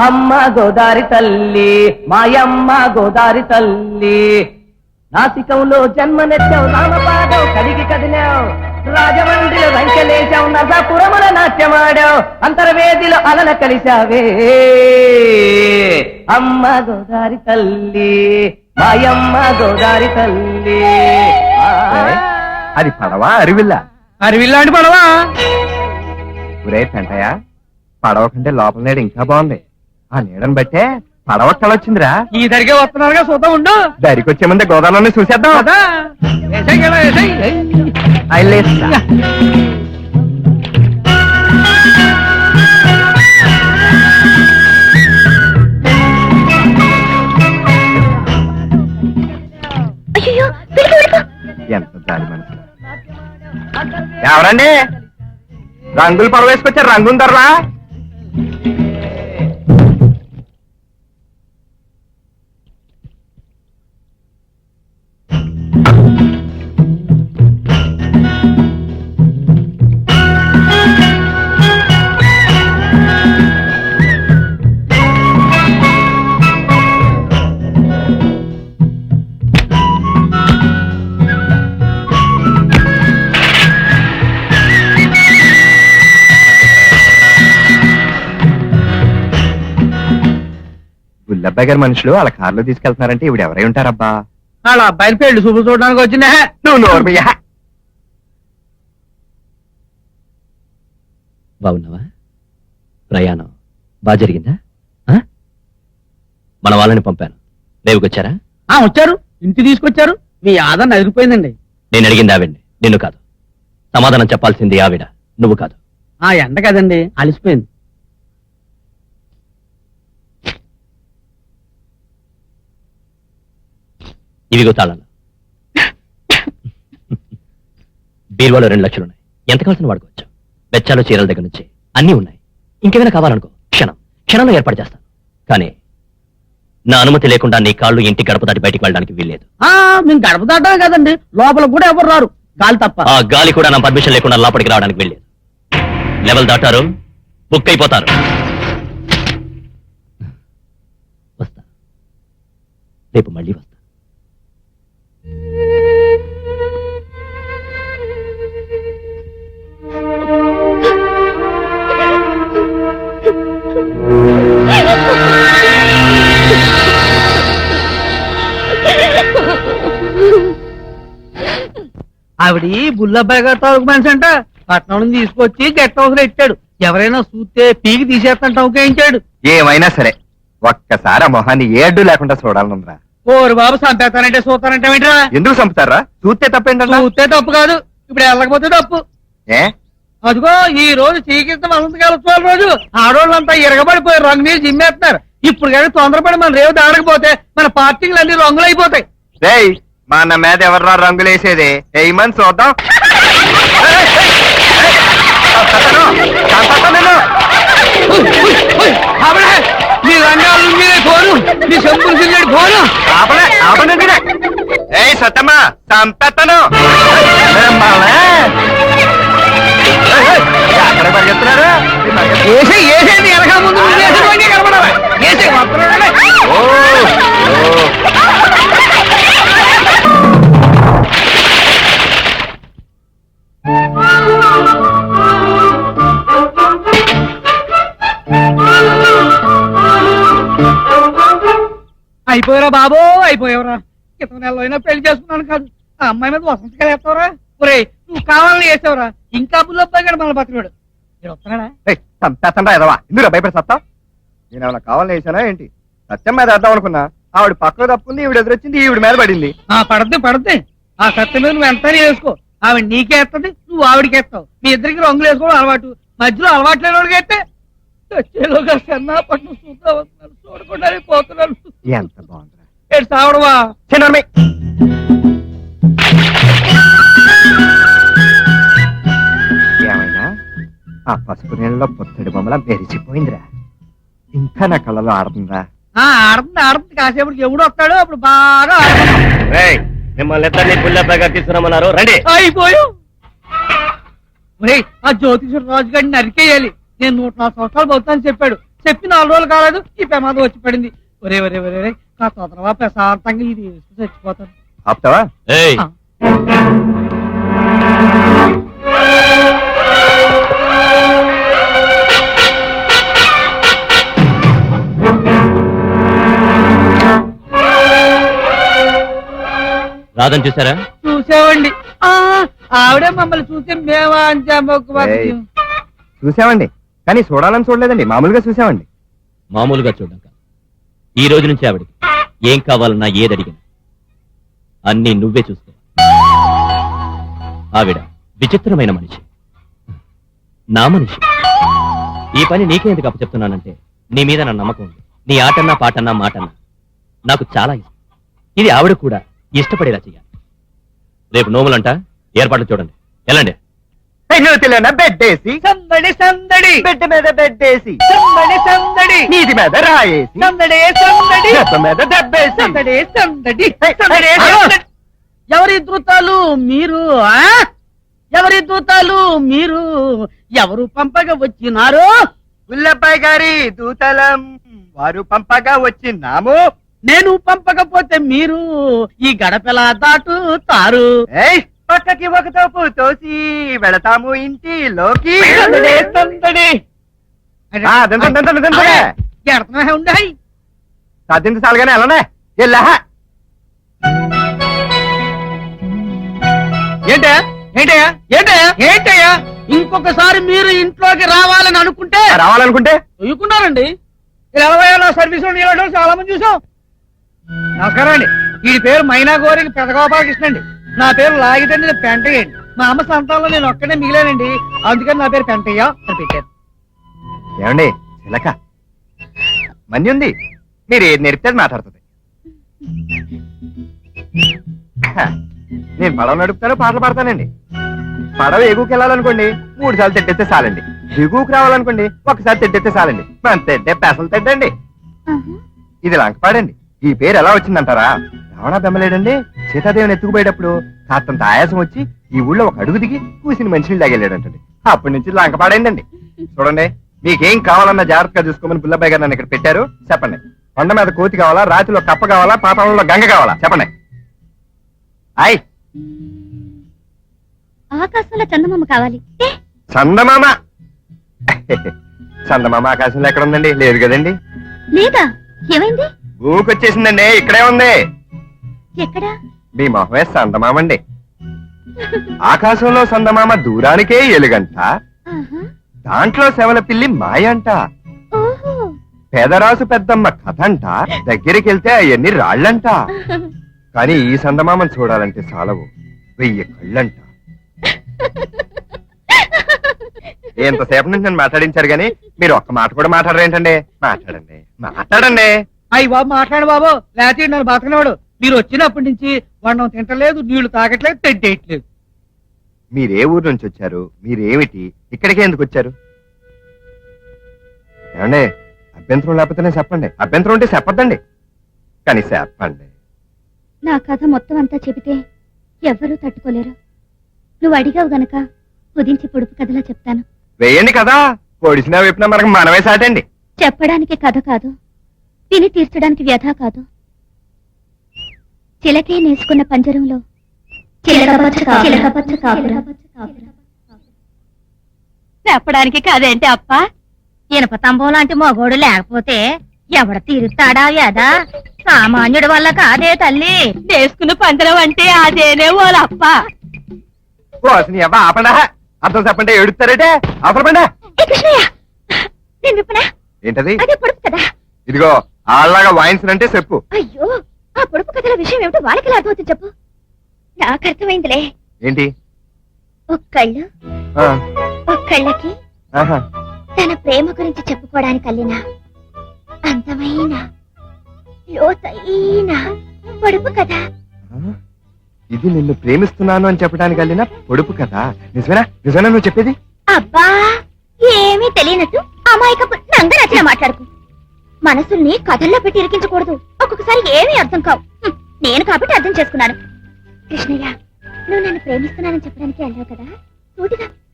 అమ్మ గోదారి తల్లి మాయమ్మ గోదారి తల్లి. నాసికంలో జన్మనెత్తావు రామపాదం కడిగి కదిలావు. రాజమండ్రిలో రంకెలేశావు నరసాపురముల నాట్యమాడావు. అంతర్వేదిలో అలన కలిశావే. అమ్మ గోదారి తల్లి మాయమ్మ గోదారి తల్లి. అది పడవా అరివిల్లా? అరవిల్లాంటి పడవా? ఒరే పెంటయ్య పడవ కంటే లోపల నీడ ఇంకా బాగుంది. ఆ నీడని బట్టే పడవ కళొచ్చిందిరా ఈ దరిగే వస్తున్నారుగా చూద్దాం ఉండు. దరికి వచ్చే ముందే గోదావరిని చూసేద్దాం. కదా. అయ్యో ఎంత దారి మనసు. ఎవరండి? రంగులు పడవ వేసుకొచ్చారు రంగులు ధరలా గుల్లబ్బాయి గారి మనుషులు వాళ్ళ కారులో తీసుకెళ్తున్నారంటే ఇవిడ ఎవరై ఉంటారబ్బా? వాళ్ళ అబ్బాయిని పెళ్ళి చూపులు చూడడానికి వచ్చిన నువ్వు నోర్మయ్యా బాగున్నావా? ప్రయాణం బాగా జరిగిందా? ఆ? మన వాళ్ళని పంపాను. రేవుకొచ్చారా? ఆ వచ్చారు. ఇంటి తీసుకొచ్చారు. మీ ఆదరణ ఎదిరిపోయిందండి. నేను అడిగింది ఆవిడ్ని. నిన్ను కాదు. సమాధానం చెప్పాల్సింది ఆవిడ. నువ్వు కాదు. ఆ ఎండ కదండి. అలిసిపోయింది. ఇవిగో తాళాలు. బీరువాలో రెండు లక్షలు ఉన్నాయి ఎంత కావాల్సిన వాడుకోవచ్చు బెచ్చాలు చీరల దగ్గర నుంచి అన్నీ ఉన్నాయి. ఇంకేమైనా కావాలనుకో క్షణం. క్షణంలో ఏర్పాటు చేస్తాను. కానీ నా అనుమతి లేకుండా నీ కాళ్ళు ఇంటి గడప దాటి బయటికి వెళ్ళడానికి వీల్లేదు. ఆ మేము గడప దాటమే కదండి. లోపల కూడా ఎవరు రారు. గాలి తప్ప. ఆ గాలి కూడా నా పర్మిషన్ లేకుండా లోపలికి రావడానికి వెళ్ళలేదు లెవెల్ దాటారు. బుక్ అయిపోతారు. వస్తా. రేపు మళ్ళీ వస్తా. ఆవిడ బుల్లబ్బాయి గారు తాలూకు మనిషి అంట. పట్నం నుంచి తీసుకొచ్చి గెట్ హౌస్లో ఇచ్చాడు. ఎవరైనా చూస్తే పీకి తీసేస్తాను టౌకేయించాడు. ఏమైనా సరే ఒక్కసారి ఆ మొహాన్ని ఏడ్డు లేకుండా చూడాలనుందిరా. ఓరు బాబు సంపేస్తానంటే చూస్తానంటే ఏంట్రా ఎందుకు చంపుతారా చూస్తే తప్పేంటన్నా? చూస్తే తప్పు కాదు ఇప్పుడు వెళ్ళకపోతే తప్పు. ఏ? అదిగో ఈ రోజు శ్రీకృష్ణ వసంతకాల రోజు. ఆడోళ్ళంతా ఇరగబడిపోయి రంగు మీద జిమ్మేస్తున్నారు. ఇప్పుడు కానీ తొందరపడి మన రేవు దాడకపోతే మన పార్టీలు అన్ని రంగులు అయిపోతాయి రేయ్ మా అన్న మీద ఎవర్రా రంగులేసేది? ఏమని చూద్దాం. మీ చెంపులు సిగరెట్ పోను ఆపలే, మీరే. ఏయ్ సత్తమ్మ ఏయ్, ఎక్కడ పరిగెత్తున్నారు? ఏసే ఏసేది ఎనక ముందు కనపడాలి? ఏసే వస్తున్నాడే. ఓ, అయిపోయారా బాబో? అయిపోయావరా. క్రితం నెలలో అయినా పెళ్ళి చేసుకున్నాను కాదు. ఆ అమ్మాయి మీద వసంతకాలు వేస్తావరా? ఒరే నువ్వు కావాలని వేసావురా. ఇంకా బుల్లబ్బాయి గారు మన బతికాడు వస్తున్నాడా? రా ఎదవా ఎందుకు భయపడి సత్తా నేను ఏమైనా కావాలని వేసానా ఏంటి? సత్యం మీద వేద్దాం అనుకున్నా. ఆవిడ పక్కకు తప్పుకుంది ఈవిడ ఎదురొచ్చింది ఈవిడ మీద పడింది. ఆ పడద్ది పడద్ది. ఆ సత్యం మీద నువ్వు ఎంత వేసుకో. ఆవిడ నీకే ఎత్తది నువ్వు ఆవిడకి ఎత్తావు మీ ఇద్దరికి రంగులు వేసుకోవడం అలవాటు. మధ్యలో అలవాటు లేని వాడికి ఎత్తే వచ్చేలోగా సన్నాపట్నం చూద్దా వస్తున్నాను చూడకుండా పోతున్నాను. ఎంత బాగుందిరా. ఏడు సావడవా చిన్నమ్మి ఏమైనా? ఆ పసుపు నీళ్ళలో పొత్తడి బొమ్మల మెరిచిపోయిందిరా ఇంకా నా కళ్ళలో ఆడుతుందా? ఆ ఆడుతుంది ఆడుతుంది. కాసేపటికి ఎవడు వస్తాడో అప్పుడు బాగా ఆడుతుంది. మిమ్మల్ని ఇద్దరిని పుల్లబ్బాయి గారు తీసుకురమ్మన్నారు. రండి. అయిపోయాం. ఒరేయ్, ఆ జ్యోతిషుడు రాజు గారిని నరికేయాలి. నేను నూట నాలుగు సంవత్సరాలు పోతానని చెప్పాడు. చెప్పి నాలుగు రోజులు కాలేదు ఈ ప్రమాదం వచ్చి పడింది. ఒరే ఒరే ఒరే ఒరే కాస్త తొందరగా ప్రశాంతంగా ఇది చచ్చిపోతాను. ఆపుతావా? ఏయ్! ఆ. రాదని చూసారా? చూసామండి ఆ, ఆవిడే మమ్మల్ని చూసి మేమా అంచా మొక్కు ఏయ్. చూసామండి. కానీ చూడాలని చూడలేదండి. మామూలుగా చూసామండి. మామూలుగా చూడడం కాదు. ఈ రోజు నుంచి ఆవిడకి ఏం కావాలన్నా ఏది అడిగినా అన్నీ నువ్వే చూసుకో. ఆవిడ విచిత్రమైన మనిషి. నా మనిషి. ఈ పని నీకే ఎందుకు అప్పచెప్తున్నానంటే నీ మీద నా నమ్మకం ఉంది. నీ ఆటన్నా పాటన్నా మాటన్నా నాకు చాలా ఇష్టం. ఇది ఆవిడ కూడా ఇష్టపడేలా చేయాలి. రేపు నోములంట ఏర్పాట్లు చూడండి. వెళ్ళండి. నువ్వు తెలియనా? బెడ్ వేసి. సందడి సందడి. బెడ్ మీద బెడ్ వేసి. సందడి సందడి. మీద రాయేసి. సందడే సందడి. దెబ్బ మీద దెబ్బేసి. సందడే సందడి. ఎవరి దూతాలు మీరు ఆ? ఎవరి దూతాలు మీరు? ఎవరు పంపగా వచ్చినారు? గుల్లబ్బాయి గారి దూతలం. వారు పంపగా వచ్చినాము. నేను పంపకపోతే మీరు ఈ గడపెలా దాటుతారు. ఏయ్! పక్కకి ఒక తోపు తోసి వెళతాము ఇంటిలోకి సందడే సందడి. ఆ. ఎడతనే ఉండాయి సాధించి సాలుగానే వెళ్ళనే వెళ్ళా. ఏంటయ్యా ఏంటయ్యా? ఏంటయ్యా? ఏంటయ్యా? ఇంకొకసారి మీరు ఇంట్లోకి రావాలని అనుకుంటే రావాలనుకుంటే? చూయకున్నారండి ఇలా ఎలా సర్వీస్ చాలా మంది చూసాం. నమస్కారం అండి. ఈ పేరు మైనా గోరికి పెదగోపాలకృష్ణ అండి. నా పేరు లాగితండి పెంటయ్య అండి. మా అమ్మ సంతానంలో నేను ఒక్కడే మిగిలానండి. అందుకని నా పేరు పెంటయ్య అని పెట్టారు. ఏమండి చిలక మని ఉంది? మీరు ఏది నేర్పితే మాట్లాడుతుంది. నేను పడవ నడుపుతాను పాటలు పాడతానండి. పడవ ఎగుకి వెళ్ళాలనుకోండి మూడు సార్లు తిట్టేస్తే చాలండి. దిగుకు రావాలనుకోండి ఒకసారి తిట్టేస్తే చాలండి. మనం తిట్టే పెసలు తిట్టండి. ఇది లంకపాడండి. ఈ పేరు ఎలా వచ్చిందంటారా? రావణ బెమ్మలేడండి? సీతాదేవిని ఎత్తుకుపోయేటప్పుడు కాస్తంత ఆయాసం వచ్చి ఈ ఊళ్ళో ఒక అడుగు దిగి కూసిన మనుషులు తాగెళ్ళాడంటండి అప్పటి నుంచి లంకపాడైందండి. చూడండి మీకేం కావాలన్నా జాగ్రత్తగా చూసుకోమని పుల్లబాయ్ గారు నన్ను ఇక్కడ పెట్టారు. చెప్పండి. కొండ మీద కోతి కావాలా రాతిలో కప్ప కావాలా పాతాళంలో గంగ కావాలా? చెప్పండి. ఆయ్! ఆకాశంలో చందమామ కావాలి. చందమామ? చందమామ ఆకాశంలో ఎక్కడ ఉందండి? లేదు కదండి. లేదా? ఏమైంది? ఊకొచ్చేసిందండి ఇక్కడే ఉంది. ఎక్కడా? మీ మొహమే సందమామండి. ఆకాశంలో సందమామ దూరానికే ఎలుగంట. దాంట్లో శవల పిల్లి మాయంట. ఓహో. పేదరాసు పెద్దమ్మ కథంట. దగ్గరికి వెళ్తే అవన్నీ రాళ్ళంట. కానీ ఈ సందమామను చూడాలంటే చాలవు వెయ్యి కళ్ళంట. ఎంతసేపు నుంచి నేను మాట్లాడించారు గాని? మీరు ఒక్క మాట కూడా మాట్లాడరేంటండి? మాట్లాడండి. మాట్లాడండి. అయ్యి బాబు మాట్లాడు బాబు. లేకపోతే నన్ను బతకనివాడు మీరు వచ్చినప్పటి నుంచి వండం తింటలేదు నీళ్ళు తాగట్లేదు తింటేయట్లేదు మీరే ఊరు నుంచి వచ్చారు? మీరేమిటి ఇక్కడికే ఎందుకు వచ్చారు? ఏమండి అభ్యంతరం లేకపోతేనే చెప్పండి. అభ్యంతరం ఉంటే చెప్పద్దండి. కానీ చెప్పండి. నా కథ మొత్తం అంతా చెబితే ఎవ్వరూ తట్టుకోలేరు. నువ్వు అడిగావు గనక కుదించి పొడుపు కథలా చెప్తాను. వేయండి కదా పొడిచినా వైపున మనకు మనమే సాటండి. చెప్పడానికి కథ కాదు. తిని తీర్చడానికి వ్యధ కాదు. చిలకే నేసుకున్న పంజరంలో. చెప్పడానికి కదేంటి అప్ప? ఇనప తంబం లాంటి మగోడు లేకపోతే ఎవడ తీరుస్తాడా యదా సామాన్యుడి వల్ల కాదే తల్లి. నేసుకున్న పంజరం అంటే అదేనే ఓలప్ప అర్థం చెప్పండి అవసరపండా? విప్పనా ఏంటది? ఇదిగో ఆళ్ళగా వాయించనంటే చెప్పు. అయ్యో! కథల విషయం ఏమిటో వాళ్ళకి ఎలా అర్థమవుతుంది చెప్పు? నాకు అర్థమైందిలే. ఏంటి? ఒక్కళ్ళు ఒక్కళ్ళకి ఆహా. తన ప్రేమ గురించి చెప్పుకోవడానికి అల్లిన అందమైన లోతైన పొడుపు కదా? ఇది నిన్ను ప్రేమిస్తున్నాను అని చెప్పడానికి వెళ్ళిన పొడుపు కదా. నిజమేనా? నిజమేనా నువ్వు చెప్పేది? అబ్బా ఏమీ తెలియనట్టు అమాయకపు నంగ నచ్చిన మాట్లాడుకు. మనసుల్ని కథల్లో పెట్టి ఇరికించకూడదు. ఒక్కొక్కసారి ఏమీ అర్థం కావు. నేను కాబట్టి అర్థం చేసుకున్నాను. కృష్ణయ్య నువ్వు నన్ను ప్రేమిస్తున్నానని చెప్పడానికి వెళ్ళావు కదా? సూటిగా